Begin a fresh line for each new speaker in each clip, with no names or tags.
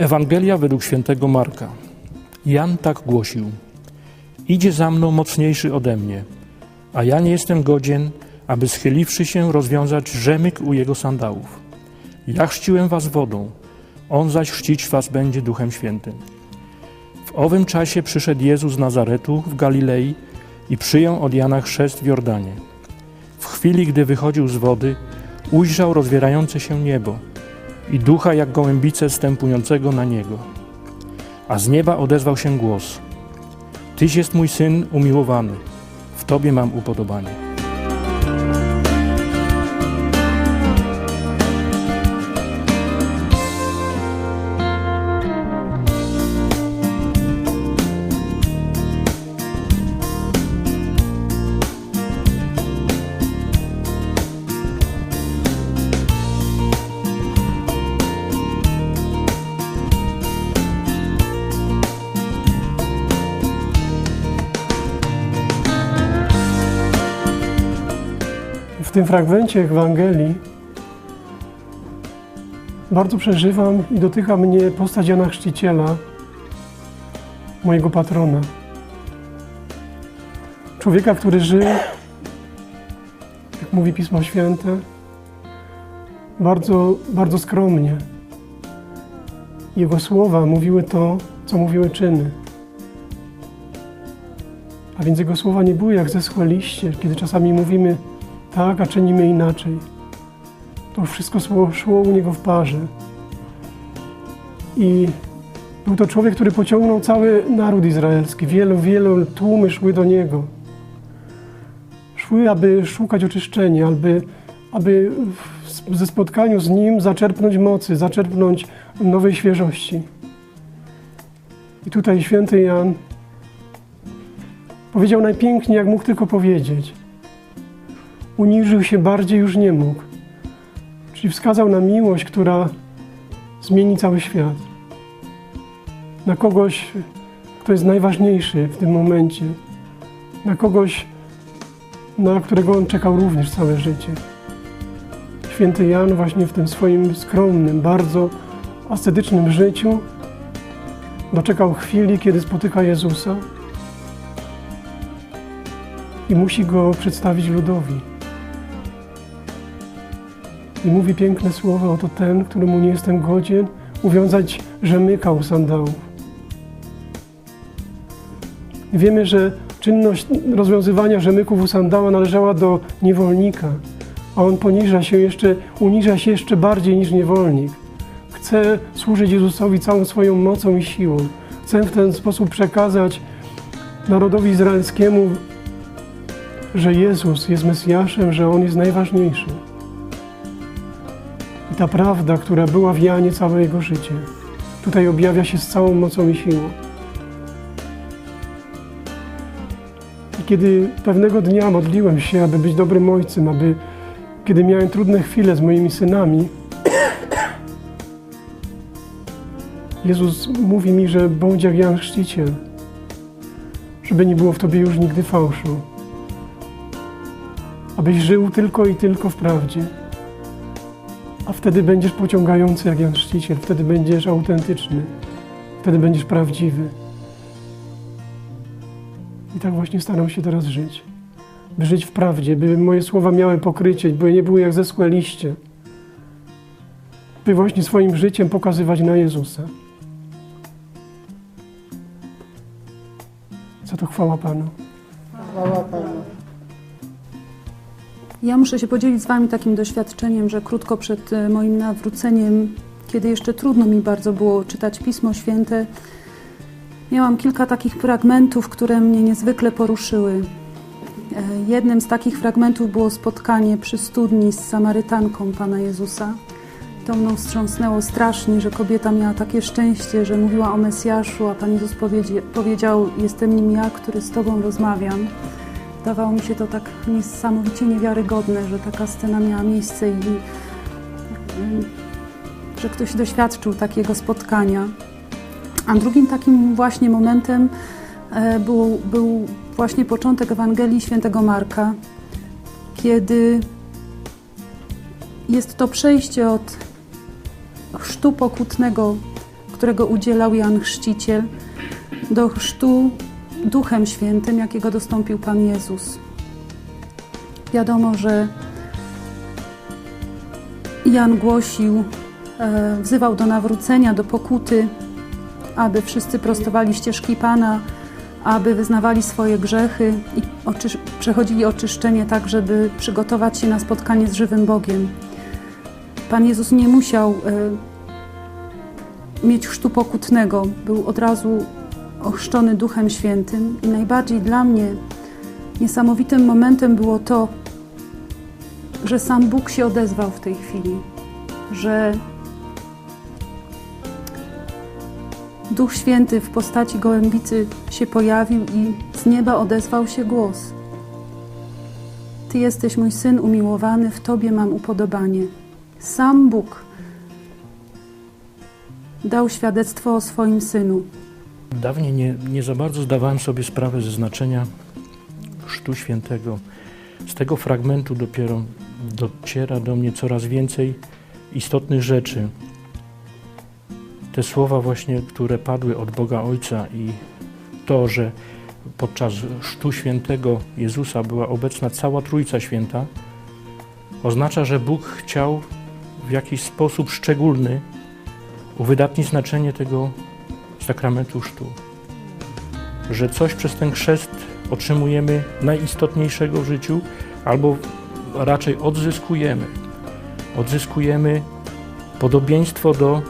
Ewangelia według świętego Marka. Jan tak głosił: Idzie za mną mocniejszy ode mnie, a ja nie jestem godzien, aby schyliwszy się rozwiązać rzemyk u jego sandałów. Ja chrzciłem was wodą, on zaś chrzcić was będzie Duchem Świętym. W owym czasie przyszedł Jezus z Nazaretu w Galilei i przyjął od Jana chrzest w Jordanie. W chwili, gdy wychodził z wody, ujrzał rozwierające się niebo i ducha jak gołębice stępującego na niego. A z nieba odezwał się głos: Tyś jest mój syn umiłowany, w tobie mam upodobanie.
W tym fragmencie Ewangelii bardzo przeżywam i dotyka mnie postać Jana Chrzciciela, mojego patrona. Człowieka, który żył, jak mówi Pismo Święte, bardzo, bardzo skromnie. Jego słowa mówiły to, co mówiły czyny. A więc jego słowa nie były jak zeschłe liście, kiedy czasami mówimy tak, a czynimy inaczej. To wszystko szło, u niego w parze. I był to człowiek, który pociągnął cały naród izraelski. Wielu, wielu tłumy szły do niego. Szły, aby szukać oczyszczenia, aby, aby ze spotkaniu z nim zaczerpnąć mocy, zaczerpnąć nowej świeżości. I tutaj święty Jan powiedział najpiękniej, jak mógł tylko powiedzieć uniżył się bardziej już nie mógł. Czyli wskazał na miłość, która zmieni cały świat. Na kogoś, kto jest najważniejszy w tym momencie. Na kogoś, na którego on czekał również całe życie. Święty Jan właśnie w tym swoim skromnym, bardzo ascetycznym życiu doczekał chwili, kiedy spotyka Jezusa i musi go przedstawić ludowi. I mówi piękne słowa, oto ten, któremu nie jestem godzien, uwiązać rzemyka u sandałów. Wiemy, że czynność rozwiązywania rzemyków u sandała należała do niewolnika, a on poniża się jeszcze, uniża się jeszcze bardziej niż niewolnik. Chce służyć Jezusowi całą swoją mocą i siłą. Chce w ten sposób przekazać narodowi izraelskiemu, że Jezus jest Mesjaszem, że On jest najważniejszy. Ta prawda, która była w Janie całe jego życie, tutaj objawia się z całą mocą i siłą. I kiedy pewnego dnia modliłem się, aby być dobrym ojcem, aby kiedy miałem trudne chwile z moimi synami, Jezus mówi mi, że bądź jak Jan Chrzciciel, żeby nie było w Tobie już nigdy fałszu, abyś żył tylko i tylko w prawdzie. A wtedy będziesz pociągający jak Jan Chrzciciel, wtedy będziesz autentyczny, wtedy będziesz prawdziwy. I tak właśnie staram się teraz żyć. By żyć w prawdzie, by moje słowa miały pokrycie, by nie były jak zeschłe liście. By właśnie swoim życiem pokazywać na Jezusa. Za to chwała Panu.
Chwała Panu.
Ja muszę się podzielić z Wami takim doświadczeniem, że krótko przed e, moim nawróceniem, kiedy jeszcze trudno mi bardzo było czytać Pismo Święte, miałam kilka takich fragmentów, które mnie niezwykle poruszyły. E, Jednym z takich fragmentów było spotkanie przy studni z Samarytanką Pana Jezusa. To mną wstrząsnęło strasznie, że kobieta miała takie szczęście, że mówiła o Mesjaszu, a Pan Jezus powiedział: Jestem nim ja, który z Tobą rozmawiam. Wydawało mi się to tak niesamowicie niewiarygodne, że taka scena miała miejsce i że ktoś doświadczył takiego spotkania. A drugim takim właśnie momentem e, był, był właśnie początek Ewangelii Świętego Marka, kiedy jest to przejście od chrztu pokutnego, którego udzielał Jan Chrzciciel, do chrztu Duchem Świętym, jakiego dostąpił Pan Jezus. Wiadomo, że Jan głosił, e, wzywał do nawrócenia, do pokuty, aby wszyscy prostowali ścieżki Pana, aby wyznawali swoje grzechy i oczysz- przechodzili oczyszczenie tak, żeby przygotować się na spotkanie z żywym Bogiem. Pan Jezus nie musiał e, mieć chrztu pokutnego, był od razu ochrzczony Duchem Świętym i najbardziej dla mnie niesamowitym momentem było to, że sam Bóg się odezwał w tej chwili, że Duch Święty w postaci gołębicy się pojawił i z nieba odezwał się głos. Ty jesteś mój syn umiłowany, w Tobie mam upodobanie. Sam Bóg dał świadectwo o swoim synu.
Dawniej nie, nie za bardzo zdawałem sobie sprawę ze znaczenia Chrztu Świętego. Z tego fragmentu dopiero dociera do mnie coraz więcej istotnych rzeczy. Te słowa właśnie, które padły od Boga Ojca i to, że podczas Chrztu Świętego Jezusa była obecna cała Trójca Święta, oznacza, że Bóg chciał w jakiś sposób szczególny uwydatnić znaczenie tego sakramentu chrztu. Że coś przez ten chrzest otrzymujemy najistotniejszego w życiu, albo raczej odzyskujemy. Odzyskujemy podobieństwo do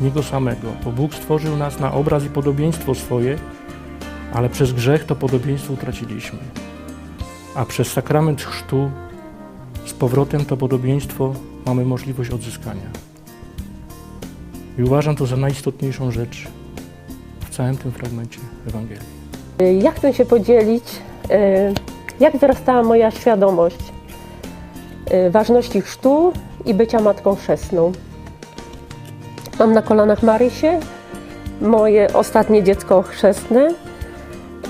Niego samego, bo Bóg stworzył nas na obraz i podobieństwo swoje, ale przez grzech to podobieństwo utraciliśmy. A przez sakrament chrztu z powrotem to podobieństwo mamy możliwość odzyskania. I uważam to za najistotniejszą rzecz całym tym fragmencie Ewangelii.
Ja chcę się podzielić, e, jak wzrastała moja świadomość e, ważności chrztu i bycia matką chrzestną. Mam na kolanach Marysię, moje ostatnie dziecko chrzestne.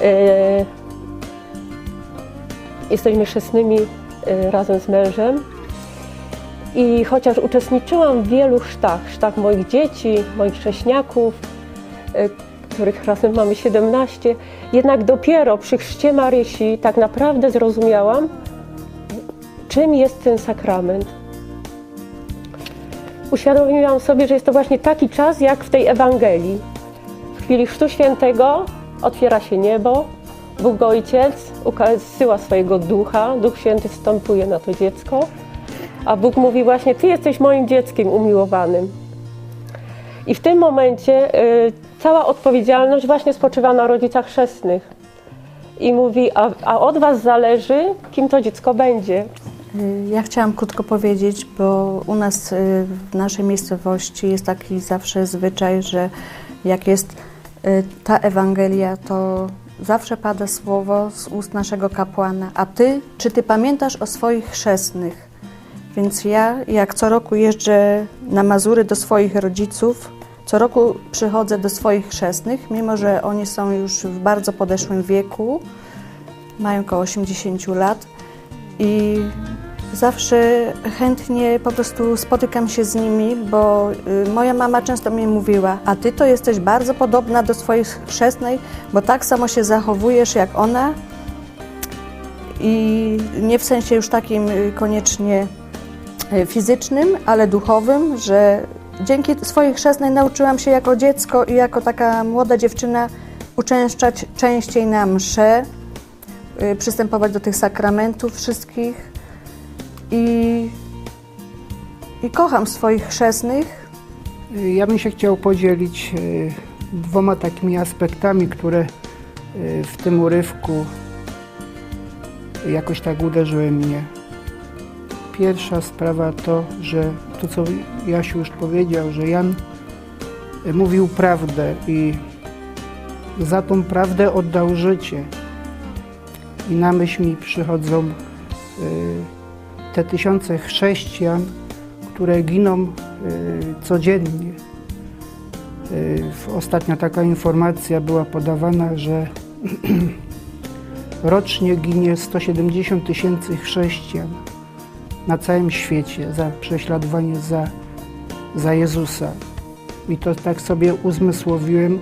E, Jesteśmy chrzestnymi razem z mężem. I chociaż uczestniczyłam w wielu chrztach, chrztach moich dzieci, moich chrześniaków, których razem mamy 17, jednak dopiero przy chrzcie Marysi tak naprawdę zrozumiałam, czym jest ten sakrament. Uświadomiłam sobie, że jest to właśnie taki czas, jak w tej Ewangelii. W chwili Chrztu Świętego otwiera się niebo, Bóg Ojciec zsyła swojego Ducha, Duch Święty wstępuje na to dziecko, a Bóg mówi właśnie, Ty jesteś moim dzieckiem umiłowanym. I w tym momencie y, cała odpowiedzialność właśnie spoczywa na rodzicach chrzestnych. I mówi, a, a od Was zależy, kim to dziecko będzie.
Ja chciałam krótko powiedzieć, bo u nas y, w naszej miejscowości jest taki zawsze zwyczaj, że jak jest y, ta Ewangelia, to zawsze pada słowo z ust naszego kapłana. A ty, czy ty pamiętasz o swoich chrzestnych? Więc ja, jak co roku jeżdżę na Mazury do swoich rodziców, co roku przychodzę do swoich chrzestnych, mimo że oni są już w bardzo podeszłym wieku, mają około 80 lat i zawsze chętnie po prostu spotykam się z nimi, bo y, moja mama często mi mówiła, a ty to jesteś bardzo podobna do swojej chrzestnej, bo tak samo się zachowujesz jak ona i nie w sensie już takim y, koniecznie y, fizycznym, ale duchowym, że dzięki swojej chrzestnej nauczyłam się jako dziecko i jako taka młoda dziewczyna uczęszczać częściej na msze, y, przystępować do tych sakramentów wszystkich i, i kocham swoich chrzestnych.
Ja bym się chciał podzielić e, dwoma takimi aspektami, które e, w tym urywku jakoś tak uderzyły mnie. Pierwsza sprawa to, że to co Jasiu już powiedział, że Jan e, mówił prawdę i za tą prawdę oddał życie. I na myśl mi przychodzą e, te tysiące chrześcijan, które giną y, codziennie. Ostatnia taka informacja była podawana, że rocznie ginie 170 tysięcy chrześcijan na całym świecie za prześladowanie za, za Jezusa. I to tak sobie uzmysłowiłem,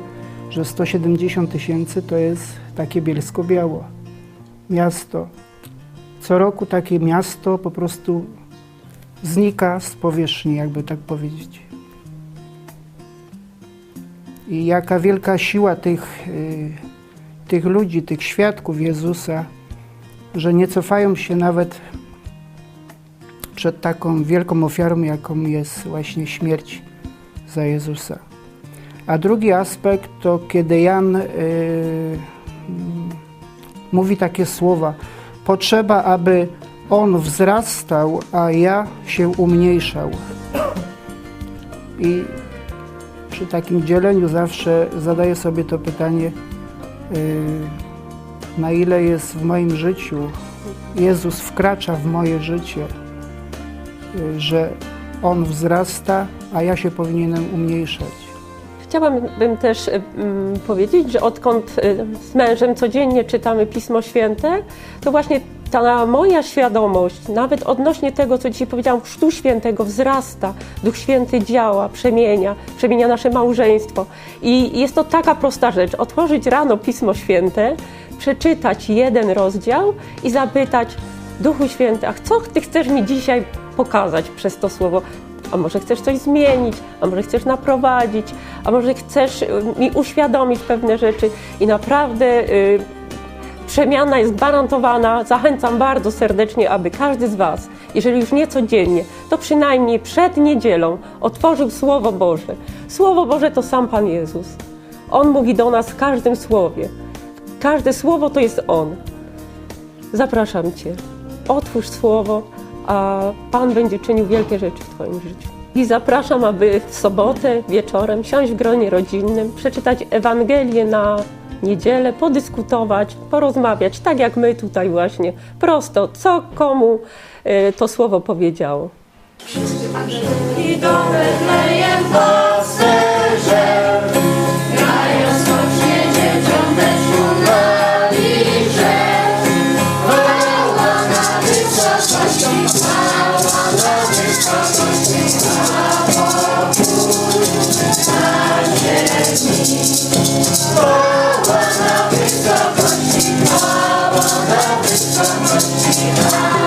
że 170 tysięcy to jest takie Bielsko-Biało. Miasto. Co roku takie miasto po prostu znika z powierzchni, jakby tak powiedzieć. I jaka wielka siła tych, y, tych ludzi, tych świadków Jezusa, że nie cofają się nawet przed taką wielką ofiarą, jaką jest właśnie śmierć za Jezusa. A drugi aspekt to kiedy Jan y, mm, mówi takie słowa: Potrzeba, aby on wzrastał, a ja się umniejszał. I przy takim dzieleniu zawsze zadaję sobie to pytanie, y, na ile jest w moim życiu, Jezus wkracza w moje życie, że On wzrasta, a ja się powinienem umniejszać.
Chciałabym też powiedzieć, że odkąd y, z mężem codziennie czytamy Pismo Święte, to właśnie ta moja świadomość, nawet odnośnie tego, co dzisiaj powiedziałam, Chrztu Świętego wzrasta, Duch Święty działa, przemienia, przemienia nasze małżeństwo. I jest to taka prosta rzecz, otworzyć rano Pismo Święte, przeczytać jeden rozdział i zapytać Duchu Święty, a co Ty chcesz mi dzisiaj pokazać przez to słowo? A może chcesz coś zmienić, a może chcesz naprowadzić, a może chcesz y, mi uświadomić pewne rzeczy i naprawdę y, przemiana jest gwarantowana. Zachęcam bardzo serdecznie, aby każdy z Was, jeżeli już nie codziennie, to przynajmniej przed niedzielą otworzył Słowo Boże. Słowo Boże to sam Pan Jezus. On mówi do nas w każdym słowie. Każde słowo to jest On. Zapraszam Cię. Otwórz Słowo, a Pan będzie czynił wielkie rzeczy w Twoim życiu. I zapraszam, aby w sobotę wieczorem siąść w gronie rodzinnym, przeczytać Ewangelię na niedzielę, podyskutować, porozmawiać, tak jak my tutaj właśnie, prosto, co komu y, to słowo powiedziało.
I do Betlejem. love is so much behind.